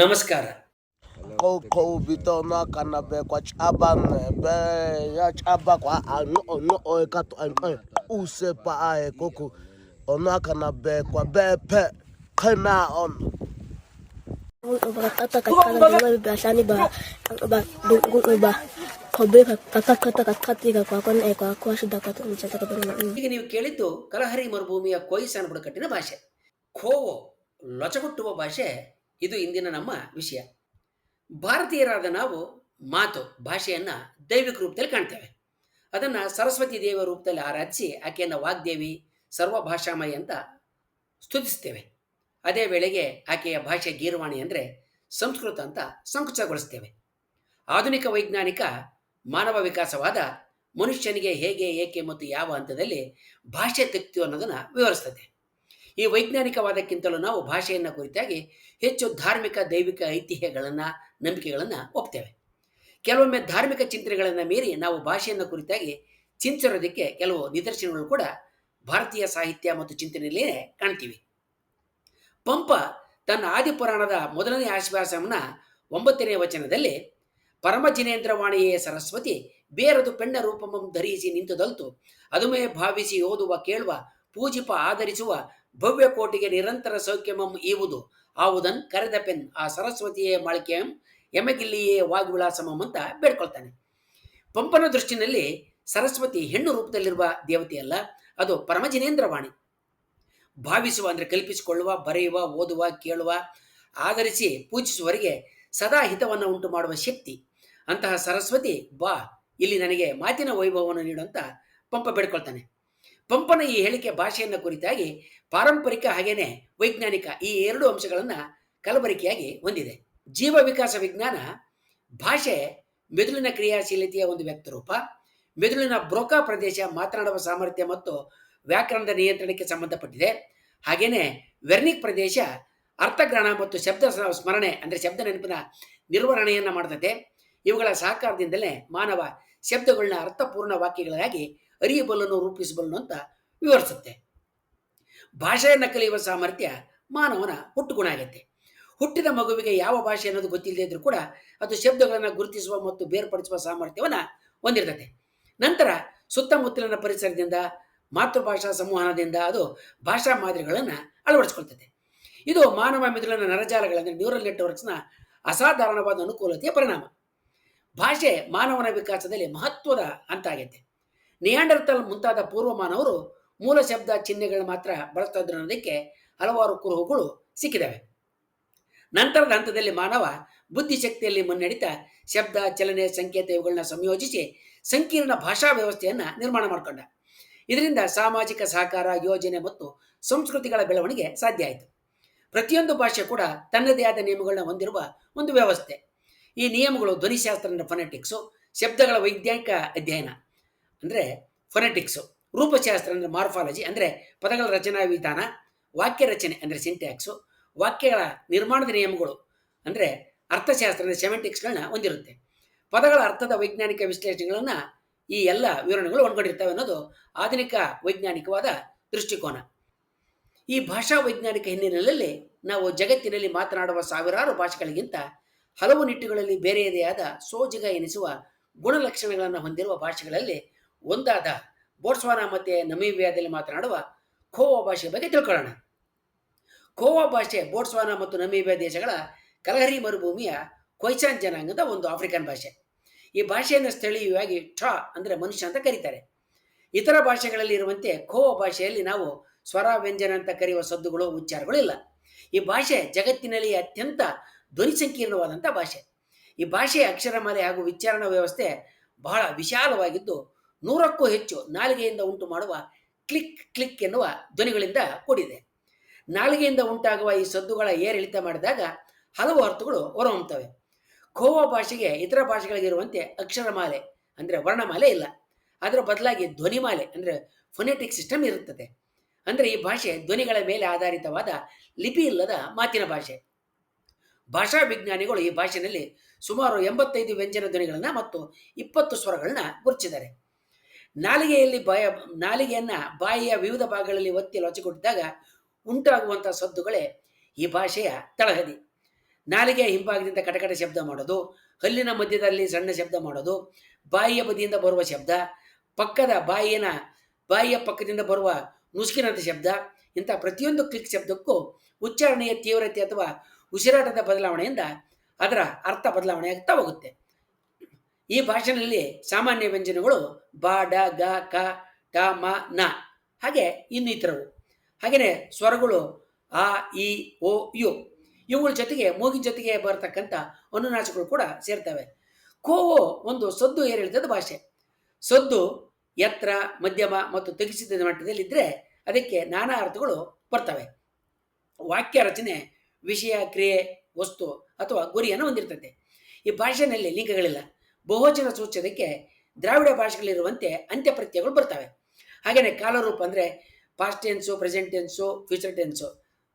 ನಮಸ್ಕಾರ Koko bitona kana be kwa chabane be ya chaba kwa ano ono o ka to an use pa ai koko ono kana be kwa be pe kana on Kung ba kata kata na ba biasa ni ba ang ba dung ba kobe kata kata kata ka kwa kon e kwa kwa sudah kata unsa ta ka na ಈಗ ನೀವು ಕೇಳಿದ್ದು Kalahari ಮರುಭೂಮಿಯ ಕೊಯ್ಸಾನ ಬುಡಕಟ್ಟಿನ ಭಾಷೆ ಖೋವೋ ಲೊಚಗುಟ್ಟುವ ಭಾಷೆ ಇದು ಇಂದಿನ ನಮ್ಮ ವಿಷಯ. ಭಾರತೀಯರಾದ ನಾವು ಮಾತು, ಭಾಷೆಯನ್ನು ದೈವಿಕ ರೂಪದಲ್ಲಿ ಕಾಣ್ತೇವೆ. ಅದನ್ನು ಸರಸ್ವತಿ ದೇವ ರೂಪದಲ್ಲಿ ಆರಾಧಿಸಿ ಆಕೆಯನ್ನು ವಾಗ್ದೇವಿ ಸರ್ವ ಭಾಷಾಮಯಿ ಅಂತ ಸ್ತುತಿಸ್ತೇವೆ. ಅದೇ ವೇಳೆಗೆ ಆಕೆಯ ಭಾಷೆ ಗೀರ್ವಾಣಿ ಅಂದರೆ ಸಂಸ್ಕೃತ ಅಂತ ಸಂಕುಚಗೊಳಿಸ್ತೇವೆ. ಆಧುನಿಕ ವೈಜ್ಞಾನಿಕ ಮಾನವ ವಿಕಾಸವಾದ ಮನುಷ್ಯನಿಗೆ ಹೇಗೆ, ಏಕೆ ಮತ್ತು ಯಾವ ಹಂತದಲ್ಲಿ ಭಾಷೆ ತೆಕ್ತು ಅನ್ನೋದನ್ನು ವಿವರಿಸ್ತದೆ. ಈ ವೈಜ್ಞಾನಿಕವಾದಕ್ಕಿಂತಲೂ ನಾವು ಭಾಷೆಯನ್ನು ಕುರಿತಾಗಿ ಹೆಚ್ಚು ಧಾರ್ಮಿಕ, ದೈವಿಕ ಐತಿಹ್ಯಗಳನ್ನು, ನಂಬಿಕೆಗಳನ್ನು ಒಪ್ತೇವೆ. ಕೆಲವೊಮ್ಮೆ ಧಾರ್ಮಿಕ ಚಿಂತನೆಗಳನ್ನು ಮೀರಿ ನಾವು ಭಾಷೆಯನ್ನು ಕುರಿತಾಗಿ ಚಿಂತಿರೋದಕ್ಕೆ ಕೆಲವು ನಿದರ್ಶನಗಳು ಕೂಡ ಭಾರತೀಯ ಸಾಹಿತ್ಯ ಮತ್ತು ಚಿಂತನೆಯಲ್ಲೇ ಕಾಣ್ತೀವಿ. ಪಂಪ ತನ್ನ ಆದಿಪುರಾಣದ ಮೊದಲನೇ ಆಶ್ವಾಸವನ್ನ ಒಂಬತ್ತನೇ ವಚನದಲ್ಲಿ ಪರಮಜಿನೇಂದ್ರವಾಣಿಯೇ ಸರಸ್ವತಿ, ಬೇರದು ಪೆಣ್ಣ ರೂಪಮಂ ಧರಿಸಿ ನಿಂತುದಲ್ತು, ಅದುಮೇ ಭಾವಿಸಿ ಓದುವ, ಕೇಳುವ, ಪೂಜಿಪ ಆಧರಿಸುವ ಭವ್ಯ ಕೋಟಿಗೆ ನಿರಂತರ ಸೌಖ್ಯಮಂ ಈವುದು ಆವುದನ್ ಕರೆದ ಪೆನ್. ಆ ಸರಸ್ವತಿಯೇ ಮಾಳಿಕೆಯಂ ಎಮಗಿಲ್ಲಿಯೇ ವಾಗ್ವಿಳಾಸಮಂ ಅಂತ ಬೇಡ್ಕೊಳ್ತಾನೆ. ಪಂಪನ ದೃಷ್ಟಿನಲ್ಲಿ ಸರಸ್ವತಿ ಹೆಣ್ಣು ರೂಪದಲ್ಲಿರುವ ದೇವತೆಯಲ್ಲ, ಅದು ಪರಮಜಿನೇಂದ್ರವಾಣಿ. ಭಾವಿಸುವ ಅಂದರೆ ಕಲ್ಪಿಸಿಕೊಳ್ಳುವ, ಬರೆಯುವ, ಓದುವ, ಕೇಳುವ, ಆಧರಿಸಿ ಪೂಜಿಸುವವರಿಗೆ ಸದಾ ಹಿತವನ್ನು ಉಂಟು ಮಾಡುವ ಶಕ್ತಿ. ಅಂತಹ ಸರಸ್ವತಿ, ಬಾ, ಇಲ್ಲಿ ನನಗೆ ಮಾತಿನ ವೈಭವವನ್ನು ನೀಡುವಂತ ಪಂಪ ಬೇಡ್ಕೊಳ್ತಾನೆ. ಪಂಪನ ಈ ಹೇಳಿಕೆ ಭಾಷೆಯನ್ನು ಕುರಿತಾಗಿ ಪಾರಂಪರಿಕ ಹಾಗೇನೆ ವೈಜ್ಞಾನಿಕ ಈ ಎರಡು ಅಂಶಗಳನ್ನು ಕಲಬರಿಕೆಯಾಗಿ ಹೊಂದಿದೆ. ಜೀವ ವಿಕಾಸ ವಿಜ್ಞಾನ ಭಾಷೆ ಮೆದುಳಿನ ಕ್ರಿಯಾಶೀಲತೆಯ ಒಂದು ವ್ಯಕ್ತರೂಪ ಮೆದುಳಿನ ಬ್ರೋಕಾ ಪ್ರದೇಶ ಮಾತನಾಡುವ ಸಾಮರ್ಥ್ಯ ಮತ್ತು ವ್ಯಾಕರಣದ ನಿಯಂತ್ರಣಕ್ಕೆ ಸಂಬಂಧಪಟ್ಟಿದೆ. ಹಾಗೇನೆ ವೆರ್ನಿಕ್ ಪ್ರದೇಶ ಅರ್ಥಗ್ರಹಣ ಮತ್ತು ಶಬ್ದ ಸ್ಮರಣೆ ಅಂದರೆ ಶಬ್ದ ನೆನಪಿನ ನಿರ್ವಹಣೆಯನ್ನು ಮಾಡುತ್ತದೆ ಇವುಗಳ ಸಹಕಾರದಿಂದಲೇ ಮಾನವ ಶಬ್ದಗಳನ್ನ ಅರ್ಥಪೂರ್ಣ ವಾಕ್ಯಗಳಾಗಿ ಅರಿಯಬಲ್ಲನು ರೂಪಿಸಬಲ್ಲನು ಅಂತ ವಿವರಿಸುತ್ತೆ. ಭಾಷೆಯನ್ನು ಕಲಿಯುವ ಸಾಮರ್ಥ್ಯ ಮಾನವನ ಹುಟ್ಟುಗುಣ ಆಗುತ್ತೆ. ಹುಟ್ಟಿದ ಮಗುವಿಗೆ ಯಾವ ಭಾಷೆ ಅನ್ನೋದು ಗೊತ್ತಿಲ್ಲದೆ ಇದ್ರೂ ಕೂಡ ಅದು ಶಬ್ದಗಳನ್ನು ಗುರುತಿಸುವ ಮತ್ತು ಬೇರ್ಪಡಿಸುವ ಸಾಮರ್ಥ್ಯವನ್ನು ಹೊಂದಿರ್ತದೆ. ನಂತರ ಸುತ್ತಮುತ್ತಲಿನ ಪರಿಸರದಿಂದ, ಮಾತೃಭಾಷಾ ಸಂವಹನದಿಂದ ಅದು ಭಾಷಾ ಮಾದರಿಗಳನ್ನು ಅಳವಡಿಸಿಕೊಳ್ತದೆ. ಇದು ಮಾನವ ಮಿದುಳಿನ ನರಜಾಲಗಳಂದರೆ ನ್ಯೂರಲ್ ನೆಟ್ವರ್ಕ್ಸ್ನ ಅಸಾಧಾರಣವಾದ ಅನುಕೂಲತೆಯ ಪರಿಣಾಮ. ಭಾಷೆ ಮಾನವನ ವಿಕಾಸದಲ್ಲಿ ಮಹತ್ವದ ಹಂತ ಆಗೈತೆ. ನಿಯಾಂಡರ್ತಲ್ ಮುಂತಾದ ಪೂರ್ವ ಮಾನವರು ಮೂಲ ಶಬ್ದ ಚಿಹ್ನೆಗಳು ಮಾತ್ರ ಬಳಸ್ತಾ ಅನ್ನೋದಕ್ಕೆ ಹಲವಾರು ಕುರುಹುಗಳು ಸಿಕ್ಕಿದವೆ. ನಂತರದ ಹಂತದಲ್ಲಿ ಮಾನವ ಬುದ್ಧಿಶಕ್ತಿಯಲ್ಲಿ ಮುನ್ನಡೆತ ಶಬ್ದ ಚಲನೆ ಸಂಕೇತ ಇವುಗಳನ್ನ ಸಂಯೋಜಿಸಿ ಸಂಕೀರ್ಣ ಭಾಷಾ ವ್ಯವಸ್ಥೆಯನ್ನು ನಿರ್ಮಾಣ ಮಾಡಿಕೊಂಡ. ಇದರಿಂದ ಸಾಮಾಜಿಕ ಸಹಕಾರ, ಯೋಜನೆ ಮತ್ತು ಸಂಸ್ಕೃತಿಗಳ ಬೆಳವಣಿಗೆ ಸಾಧ್ಯ ಆಯಿತು. ಪ್ರತಿಯೊಂದು ಭಾಷೆ ಕೂಡ ತನ್ನದೇ ಆದ ನಿಯಮಗಳನ್ನ ಹೊಂದಿರುವ ಒಂದು ವ್ಯವಸ್ಥೆ. ಈ ನಿಯಮಗಳು ಧ್ವನಿಶಾಸ್ತ್ರ ಫೊನೆಟಿಕ್ಸು ಶಬ್ದಗಳ ವೈಜ್ಞಾನಿಕ ಅಧ್ಯಯನ ಅಂದರೆ ಫೊನೆಟಿಕ್ಸು ರೂಪಶಾಸ್ತ್ರ ಅಂದರೆ ಮಾರ್ಫಾಲಜಿ ಅಂದರೆ ಪದಗಳ ರಚನಾ ವಿಧಾನ, ವಾಕ್ಯ ರಚನೆ ಅಂದರೆ ಸಿಂಟ್ಯಾಕ್ಸು ವಾಕ್ಯಗಳ ನಿರ್ಮಾಣದ ನಿಯಮಗಳು ಅಂದರೆ ಅರ್ಥಶಾಸ್ತ್ರ ಅಂದರೆ ಸೆಮೆಂಟಿಕ್ಸ್ಗಳನ್ನ ಹೊಂದಿರುತ್ತೆ. ಪದಗಳ ಅರ್ಥದ ವೈಜ್ಞಾನಿಕ ವಿಶ್ಲೇಷಣೆಗಳನ್ನು ಈ ಎಲ್ಲ ವಿವರಣೆಗಳು ಒಳಗೊಂಡಿರ್ತವೆ ಅನ್ನೋದು ಆಧುನಿಕ ವೈಜ್ಞಾನಿಕವಾದ ದೃಷ್ಟಿಕೋನ. ಈ ಭಾಷಾ ವೈಜ್ಞಾನಿಕ ಹಿನ್ನೆಲೆಯಲ್ಲಿ ನಾವು ಜಗತ್ತಿನಲ್ಲಿ ಮಾತನಾಡುವ ಸಾವಿರಾರು ಭಾಷೆಗಳಿಗಿಂತ ಹಲವು ನಿಟ್ಟುಗಳಲ್ಲಿ ಬೇರೆಯದೇ ಆದ ಸೋಜಿಗ ಎನಿಸುವ ಗುಣಲಕ್ಷಣಗಳನ್ನು ಹೊಂದಿರುವ ಭಾಷೆಗಳಲ್ಲಿ ಒಂದಾದ ಬೋಟ್ಸ್ವಾನಾ ಮತ್ತು ನಮೀಬಿಯಾದಲ್ಲಿ ಮಾತನಾಡುವ ಖೋವಾ ಭಾಷೆ ಬಗ್ಗೆ ತಿಳ್ಕೊಳ್ಳೋಣ. ಖೋವಾ ಭಾಷೆ, ಬೋಟ್ಸ್ವಾನಾ ಮತ್ತು ನಮೀಬಿಯಾ ದೇಶಗಳ ಕಲಹರಿ ಮರುಭೂಮಿಯ ಕೊಯ್ಚಾನ್ ಜನಾಂಗದ ಒಂದು ಆಫ್ರಿಕನ್ ಭಾಷೆ. ಈ ಭಾಷೆಯನ್ನು ಸ್ಥಳೀಯವಾಗಿ ಠಾ ಅಂದರೆ ಮನುಷ್ಯ ಅಂತ ಕರೀತಾರೆ. ಇತರ ಭಾಷೆಗಳಲ್ಲಿ ಇರುವಂತೆ ಖೋವಾ ಭಾಷೆಯಲ್ಲಿ ನಾವು ಸ್ವರ ವ್ಯಂಜನ ಅಂತ ಕರೆಯುವ ಸದ್ದುಗಳು, ಉಚ್ಚಾರಗಳು ಇಲ್ಲ. ಈ ಭಾಷೆ ಜಗತ್ತಿನಲ್ಲಿ ಅತ್ಯಂತ ಧ್ವನಿ ಸಂಕೀರ್ಣವಾದಂಥ ಭಾಷೆ. ಈ ಭಾಷೆಯ ಅಕ್ಷರಮಾಲೆ ಹಾಗೂ ಉಚ್ಚಾರಣ ವ್ಯವಸ್ಥೆ ಬಹಳ ವಿಶಾಲವಾಗಿದ್ದು ನೂರಕ್ಕೂ ಹೆಚ್ಚು ನಾಲಿಗೆಯಿಂದ ಉಂಟು ಮಾಡುವ ಕ್ಲಿಕ್ ಕ್ಲಿಕ್ ಎನ್ನುವ ಧ್ವನಿಗಳಿಂದ ಕೂಡಿದೆ. ನಾಲಿಗೆಯಿಂದ ಉಂಟಾಗುವ ಈ ಸದ್ದುಗಳ ಏರಿಳಿತ ಮಾಡಿದಾಗ ಹಲವು ಅರ್ಥಗಳು ಹೊರಹೊಮ್ಮುತ್ತವೆ. ಖೋವಾ ಭಾಷೆಗೆ ಇತರ ಭಾಷೆಗಳಿಗಿರುವಂತೆ ಅಕ್ಷರಮಾಲೆ ಅಂದರೆ ವರ್ಣಮಾಲೆ ಇಲ್ಲ. ಅದರ ಬದಲಾಗಿ ಧ್ವನಿಮಾಲೆ ಅಂದರೆ ಫೊನೆಟಿಕ್ ಸಿಸ್ಟಮ್ ಇರುತ್ತದೆ. ಅಂದರೆ ಈ ಭಾಷೆ ಧ್ವನಿಗಳ ಮೇಲೆ ಆಧಾರಿತವಾದ ಲಿಪಿ ಇಲ್ಲದ ಮಾತಿನ ಭಾಷೆ. ಭಾಷಾ ವಿಜ್ಞಾನಿಗಳು ಈ ಭಾಷೆಯಲ್ಲಿ ಸುಮಾರು ಎಂಬತ್ತೈದು ವ್ಯಂಜನ ಧ್ವನಿಗಳನ್ನ ಮತ್ತು ಇಪ್ಪತ್ತು ಸ್ವರಗಳನ್ನ ಗುರುತಿಸಿದ್ದಾರೆ. ನಾಲಿಗೆಯಲ್ಲಿ ಬಾಯ, ನಾಲಿಗೆಯನ್ನ ಬಾಯಿಯ ವಿವಿಧ ಭಾಗಗಳಲ್ಲಿ ಒತ್ತಿ ಲೊಚ್ಚಿಕೊಟ್ಟಿದ್ದಾಗ ಉಂಟಾಗುವಂತಹ ಸದ್ದುಗಳೇ ಈ ಭಾಷೆಯ ತಳಹದಿ. ನಾಲಿಗೆಯ ಹಿಂಭಾಗದಿಂದ ಕಟಕಟ ಶಬ್ದ ಮಾಡೋದು, ಹಲ್ಲಿನ ಮಧ್ಯದಲ್ಲಿ ಸಣ್ಣ ಶಬ್ದ ಮಾಡೋದು, ಬಾಯಿಯ ಬದಿಯಿಂದ ಬರುವ ಶಬ್ದ, ಪಕ್ಕದ ಬಾಯಿನ ಬಾಯಿಯ ಪಕ್ಕದಿಂದ ಬರುವ ನುಸುಕಿನಂಥ ಶಬ್ದ, ಇಂಥ ಪ್ರತಿಯೊಂದು ಕ್ಲಿಕ್ ಶಬ್ದಕ್ಕೂ ಉಚ್ಚಾರಣೆಯ ತೀವ್ರತೆ ಅಥವಾ ಉಸಿರಾಟದ ಬದಲಾವಣೆಯಿಂದ ಅದರ ಅರ್ಥ ಬದಲಾವಣೆ ಆಗ್ತಾ ಹೋಗುತ್ತೆ. ಈ ಭಾಷೆನಲ್ಲಿ ಸಾಮಾನ್ಯ ವ್ಯಂಜನಗಳು ಬಾ, ಡ, ಗ, ಕ, ಟ, ಮ, ನ ಹಾಗೆ ಇನ್ನಿತರವು. ಹಾಗೆಯೇ ಸ್ವರಗಳು ಆ ಇ, ಓ, ಯು ಇವುಗಳ ಜೊತೆಗೆ ಮೂಗಿನ ಜೊತೆಗೆ ಬರತಕ್ಕಂಥ ಅನುನಾಶಗಳು ಕೂಡ ಸೇರ್ತವೆ. ಕೋವೋ ಒಂದು ಸದ್ದು ಏರಿಳಿತದ ಭಾಷೆ. ಸದ್ದು ಎತ್ತರ ಮಧ್ಯಮ ಮತ್ತು ತಗ್ಗಿಸಿದ ಮಟ್ಟದಲ್ಲಿದ್ದರೆ ಅದಕ್ಕೆ ನಾನಾ ಅರ್ಥಗಳು ಬರ್ತವೆ. ವಾಕ್ಯ ರಚನೆ, ವಿಷಯ, ಕ್ರಿಯೆ, ವಸ್ತು ಅಥವಾ ಗುರಿಯನ್ನು ಹೊಂದಿರ್ತದೆ. ಈ ಭಾಷೆಯಲ್ಲಿ ಲಿಂಗಗಳಿಲ್ಲ. ಬಹುವಚನ ಸೂಚ್ಯದಕ್ಕೆ ದ್ರಾವಿಡ ಭಾಷೆಗಳಿರುವಂತೆ ಅಂತ್ಯಪ್ರತ್ಯಗಳು ಬರ್ತವೆ. ಹಾಗೆಯೇ ಕಾಲರೂಪ ಅಂದರೆ past tense present tense future tense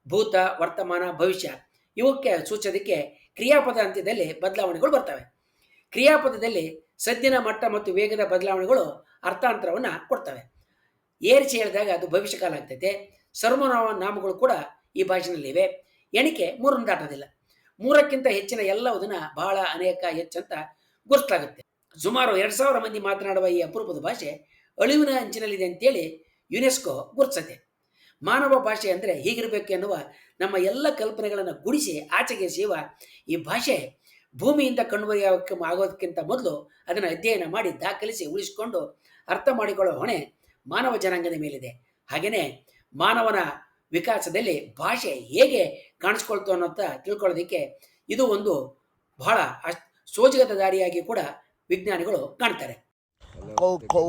ಭೂತ, ವರ್ತಮಾನ, ಭವಿಷ್ಯ ಇವಕ್ಕೆ ಸೂಚೋದಕ್ಕೆ ಕ್ರಿಯಾಪದ ಅಂತ್ಯದಲ್ಲಿ ಬದಲಾವಣೆಗಳು ಬರ್ತವೆ. ಕ್ರಿಯಾಪದದಲ್ಲಿ ಸದ್ಯನ ಮಟ್ಟ ಮತ್ತು ವೇಗದ ಬದಲಾವಣೆಗಳು ಅರ್ಥಾಂತರವನ್ನು ಕೊಡ್ತವೆ. ಏರಿಸಿ ಹೇಳಿದಾಗ ಅದು ಭವಿಷ್ಯಕಾಲ ಆಗ್ತೈತೆ. ಸರ್ವನಾಮ ನಾಮಗಳು ಕೂಡ ಈ ಭಾಷೆನಲ್ಲಿವೆ ಎಣಿಕೆ ಮೂರನ್ನು ದಾಟೋದಿಲ್ಲ. ಮೂರಕ್ಕಿಂತ ಹೆಚ್ಚಿನ ಎಲ್ಲವುದನ್ನು ಬಹಳ ಅನೇಕ ಹೆಚ್ಚಂತ ಗುರುತಾಗುತ್ತೆ ಸುಮಾರು ಎರಡು ಸಾವಿರ ಮಂದಿ ಮಾತನಾಡುವ ಈ ಅಪರೂಪದ ಭಾಷೆ ಅಳಿವಿನ ಅಂಚಿನಲ್ಲಿದೆ ಅಂತೇಳಿ ಯುನೆಸ್ಕೋ ಗುರುತಿಸುತ್ತೆ. ಮಾನವ ಭಾಷೆ ಅಂದರೆ ಹೀಗಿರಬೇಕು ಎನ್ನುವ ನಮ್ಮ ಎಲ್ಲ ಕಲ್ಪನೆಗಳನ್ನು ಗುಡಿಸಿ ಆಚೆಗೆ ಸೇವ ಈ ಭಾಷೆ ಭೂಮಿಯಿಂದ ಕಣ್ಮರಿಯಾಗಕ್ಕೆ ಆಗೋದಕ್ಕಿಂತ ಮೊದಲು ಅದನ್ನು ಅಧ್ಯಯನ ಮಾಡಿ ದಾಖಲಿಸಿ ಉಳಿಸಿಕೊಂಡು ಅರ್ಥ ಮಾಡಿಕೊಳ್ಳೋ ಹೊಣೆ ಮಾನವ ಜನಾಂಗದ ಮೇಲಿದೆ. ಹಾಗೆಯೇ ಮಾನವನ ವಿಕಾಸದಲ್ಲಿ ಭಾಷೆ ಹೇಗೆ ಕಾಣಿಸ್ಕೊಳ್ತು ಅನ್ನೋಂಥ ತಿಳ್ಕೊಳ್ಳೋದಕ್ಕೆ ಇದು ಒಂದು ಬಹಳ ಅಷ್ಟ್ ಸೋಚಿಗತಾಡಿಯಾಗಿ ಕೂಡ ವಿಜ್ಞಾನಿಗಳು ಕಾಣ್ತಾರೆ. ಕೌ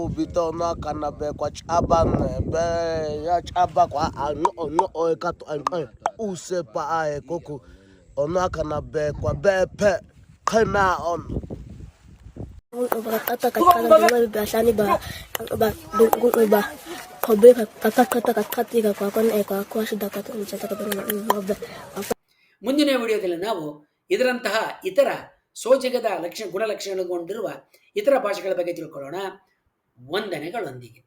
ವಿಡಿಯೋದಲ್ಲಿ ನಾವು ಮ ಇದರಂತಹ ಇತರ ಸೋಜಿಗದ ಲಕ್ಷಣ ಗುಣಲಕ್ಷಣಗೊಂಡಿರುವ ಇತರ ಭಾಷೆಗಳ ಬಗ್ಗೆ ತಿಳ್ಕೊಳ್ಳೋಣ. ವಂದನೆಗಳೊಂದಿಗೆ.